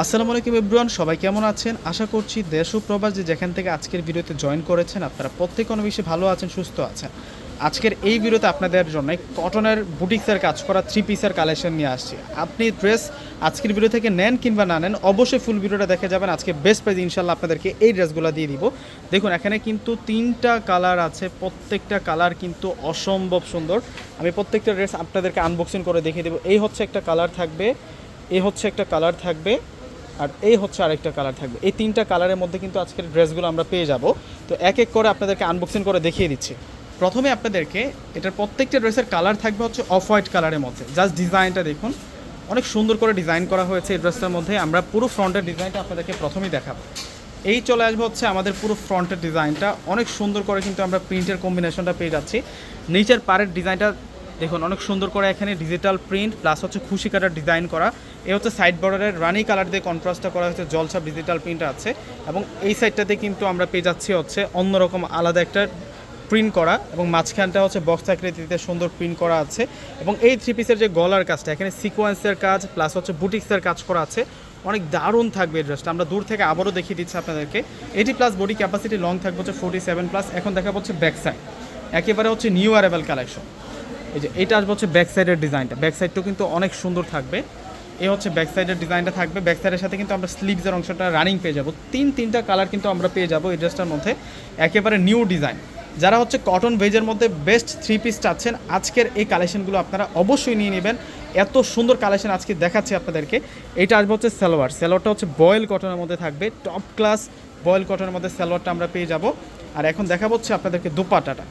আসসালামু আলাইকুম ইব্রুয়ান সবাই কেমন আছেন? আশা করছি দেশ ও প্রবাস যে যেখান থেকে আজকের ভিডিওতে জয়েন করেছেন, আপনারা প্রত্যেক অনেক বেশি ভালো আছেন, সুস্থ আছেন। আজকের এই ভিডিওতে আপনাদের জন্য কটনের বুটিক্সের কাজ করা থ্রি পিসের কালেকশন নিয়ে আসছি। আপনি ড্রেস আজকের ভিডিও থেকে নেন কিংবা না নেন, অবশ্যই ফুল ভিডিওটা দেখে যাবেন। আজকে বেস্ট প্রাইজ ইনশাল্লাহ আপনাদেরকে এই ড্রেসগুলো দিয়ে দিব। দেখুন, এখানে কিন্তু তিনটা কালার আছে, প্রত্যেকটা কালার কিন্তু অসম্ভব সুন্দর। আমি প্রত্যেকটা ড্রেস আপনাদেরকে আনবক্সিং করে দেখিয়ে দেবো। এই হচ্ছে একটা কালার থাকবে এই হচ্ছে একটা কালার থাকবে। আর এই হচ্ছে আরেকটা কালার থাকবে। এই তিনটা কালারের মধ্যে কিন্তু আজকের ড্রেসগুলো আমরা পেয়ে যাব। তো এক এক করে আপনাদেরকে আনবক্সিং করে দেখিয়ে দিচ্ছি। প্রথমে আপনাদেরকে এটার প্রত্যেকটা ড্রেসের কালার থাকবে হচ্ছে অফ হোয়াইট কালারের মধ্যে। জাস্ট ডিজাইনটা দেখুন। অনেক সুন্দর করে ডিজাইন করা হয়েছে এই ড্রেসটার মধ্যে। আমরা পুরো ফ্রন্টের ডিজাইনটা আপনাদেরকে প্রথমেই দেখাবো। এই চলে আসবে হচ্ছে আমাদের পুরো ফ্রন্টের ডিজাইনটা অনেক সুন্দর করে কিন্তু আমরা প্রিন্টের কম্বিনেশনটা পেয়ে যাচ্ছি। নিচের পাড়ের ডিজাইনটা দেখুন, অনেক সুন্দর করে এখানে ডিজিটাল প্রিন্ট প্লাস হচ্ছে খুশি কাটার ডিজাইন করা। এ হচ্ছে সাইড বর্ডারের রানি কালার দিয়ে কন্ট্রাস্টটা করা হচ্ছে জলছাপ ডিজিটাল প্রিন্ট আছে। এবং এই সাইডটাতে কিন্তু আমরা পেয়ে যাচ্ছি হচ্ছে অন্যরকম আলাদা একটা প্রিন্ট করা এবং মাঝখানটা হচ্ছে বক্স আকৃতিতে সুন্দর প্রিন্ট করা আছে। এবং এই থ্রি পিসের যে গলার কাজটা, এখানে সিকোয়েন্সের কাজ প্লাস হচ্ছে বুটিক্সের কাজ করা আছে। অনেক দারুণ থাকবে এই ড্রেসটা আমরা দূর থেকে আবারও দেখিয়ে দিচ্ছি আপনাদেরকে। Eighty plus body capacity long থাকবে হচ্ছে ফোর্টি সেভেন প্লাস এখন দেখা হচ্ছে ব্যাক সাইড একেবারে হচ্ছে নিউ অ্যারেবল কালেকশন এই যে এটা আসবে হচ্ছে ব্যাক সাইডের ডিজাইনটা। ব্যাক সাইডটাও কিন্তু অনেক সুন্দর থাকবে। এই হচ্ছে ব্যাক সাইডের ডিজাইনটা থাকবে। ব্যাক সাইডের সাথে কিন্তু আমরা স্লিভসের অংশটা রানিং পেয়ে যাব। তিন, তিনটা কালার কিন্তু আমরা পেয়ে যাব এই ড্রেসটার মধ্যে। একেবারে নিউ ডিজাইন যারা হচ্ছে কটন ভেজের মধ্যে বেস্ট থ্রি পিস চাচ্ছেন, আজকের এই কালেকশনগুলো আপনারা অবশ্যই নিয়ে নেবেন। এত সুন্দর কালেকশন আজকে দেখাচ্ছি আপনাদেরকে। এটা আসবে হচ্ছে সালোয়ার। সালোয়ারটা হচ্ছে বয়েল কটনের মধ্যে থাকবে। টপ ক্লাস বয়েল কটনের মধ্যে সালোয়ারটা আমরা পেয়ে যাব। আর এখন দেখা হচ্ছে আপনাদেরকে দুপাটাটা।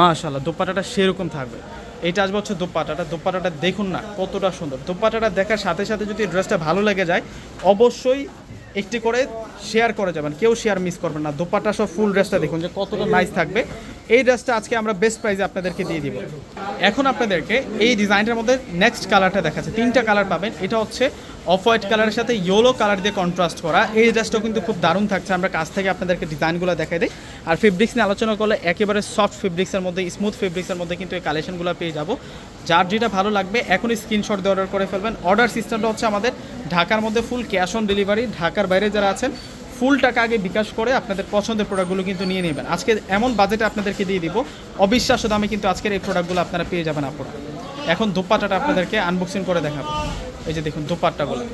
মাশাল্লাহ দোপাটাটা সেরকম থাকবে। এইটা আসবে হচ্ছে দোপাটাটা দোপাটাটা দেখুন না, কতটা সুন্দর। দোপাটাটা দেখার সাথে সাথে যদি ড্রেসটা ভালো লেগে যায়, অবশ্যই একটি করে শেয়ার করে যাবেন, কেউ শেয়ার মিস করবেন না। দোপাটা সব ফুল ড্রেসটা দেখুন যে কতটা নাইস থাকবে। এই ড্রেসটা আজকে আমরা বেস্ট প্রাইসে আপনাদেরকে দিয়ে দিব। এখন আপনাদেরকে এই ডিজাইনটার মধ্যে নেক্সট কালারটা দেখাচ্ছে। তিনটা কালার পাবেন। এটা হচ্ছে অফ হোয়াইট কালারের সাথে ইয়েলো কালার দিয়ে কন্ট্রাস্ট করা। এই ড্রেসটাও কিন্তু খুব দারুণ থাকছে। আমরা কাছ থেকে আপনাদেরকে ডিজাইনগুলো দেখাই দিই। আর ফেব্রিক্স নিয়ে আলোচনা করলে একেবারে সফট ফেব্রিক্সের মধ্যে স্মুথ ফেব্রিক্সের মধ্যে কিন্তু এই কালেকশনগুলো পেয়ে যাব। যার যেটা ভালো লাগবে, এখনই স্ক্রিনশট দিয়ে অর্ডার করে ফেলবেন। অর্ডার সিস্টেমটা হচ্ছে আমাদের ঢাকার মধ্যে ফুল ক্যাশ অন ডেলিভারি ঢাকার বাইরে যারা আছেন ফুল টাকা আগে বিকাশ করে আপনাদের পছন্দের প্রোডাক্টগুলো কিন্তু নিয়ে নেবেন। আজকে এমন বাজেটে আপনাদেরকে দিয়ে দিব, অবিশ্বাস্য দামে কিন্তু আজকের এই প্রোডাক্টগুলো আপনারা পেয়ে যাবেন আপনারা এখন দোপাট্টাটা আপনাদেরকে আনবক্সিং করে দেখাবো। এই যে দেখুন দোপাট্টাগুলো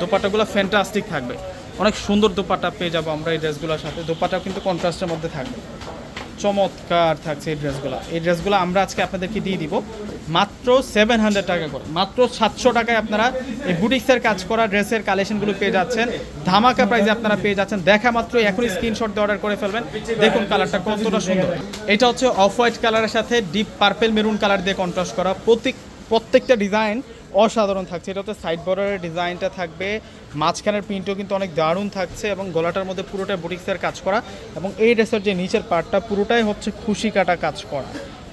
দোপাট্টাগুলো ফ্যান্টাস্টিক থাকবে। অনেক সুন্দর দোপাট্টা পেয়ে যাব আমরা এই ড্রেসগুলোর সাথে। দোপাট্টা কিন্তু কন্ট্রাস্টের মধ্যে থাকবে। চমৎকার থাকছে এই ড্রেসগুলো এই ড্রেসগুলো আমরা আজকে আপনাদেরকে দিয়ে দিব। মাত্র সেভেন হান্ড্রেড টাকা করে। মাত্র সাতশো টাকায় আপনারা এই বুটিক্সের কাজ করা ড্রেসের কালেকশনগুলো পেয়ে যাচ্ছেন। ধামাকা প্রাইসে আপনারা পেয়ে যাচ্ছেন। দেখা মাত্র, এখনই স্ক্রিনশট দিয়ে অর্ডার করে ফেলবেন। দেখুন কালারটা কতটা সুন্দর। এটা হচ্ছে অফ হোয়াইট কালারের সাথে ডিপ পার্পেল মেরুন কালার দিয়ে কন্ট্রাস্ট করা। প্রত্যেক প্রত্যেকটা ডিজাইন অসাধারণ থাকছে। এটা হচ্ছে সাইড বর্ডারের ডিজাইনটা থাকবে। মাঝখানের প্রিন্টও কিন্তু অনেক দারুণ থাকছে এবং গলাটার মধ্যে পুরোটা বুটিক্সের কাজ করা এবং এই ড্রেসের যে নিচের পার্টটা পুরোটাই হচ্ছে খুশি কাটা কাজ করা।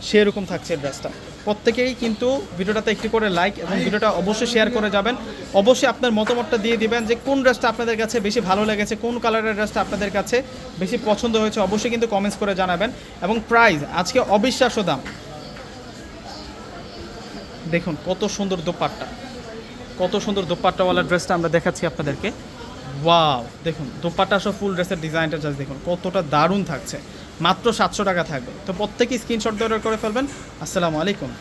সেরকম থাকছে ড্রেসটা প্রত্যেকেই কিন্তু ভিডিওটাতে একটি করে লাইক এবং ভিডিওটা অবশ্যই শেয়ার করে যাবেন। অবশ্যই আপনার মতামতটা দিয়ে দিবেন যে কোন ড্রেসটা আপনাদের কাছে বেশি ভালো লেগেছে, কোন কালারের ড্রেসটা আপনাদের কাছে বেশি পছন্দ হয়েছে অবশ্যই কিন্তু কমেন্টস করে জানাবেন। এবং প্রাইস আজকে অবিশ্বাস্য দাম। দেখুন, কত সুন্দর দোপাট্টা। কত সুন্দর দোপাট্টাওয়ালা ড্রেসটা আমরা দেখাচ্ছি আপনাদেরকে। ওয়াও দেখুন, দোপাট্টা সব ফুল ড্রেসের ডিজাইনটা জাস্ট দেখুন, কতটা দারুণ থাকছে। মাত্র সাতশো টাকা থাকবে। তো প্রত্যেকেই স্ক্রিনশট অর্ডার করে ফেলবেন। আসসালামু আলাইকুম।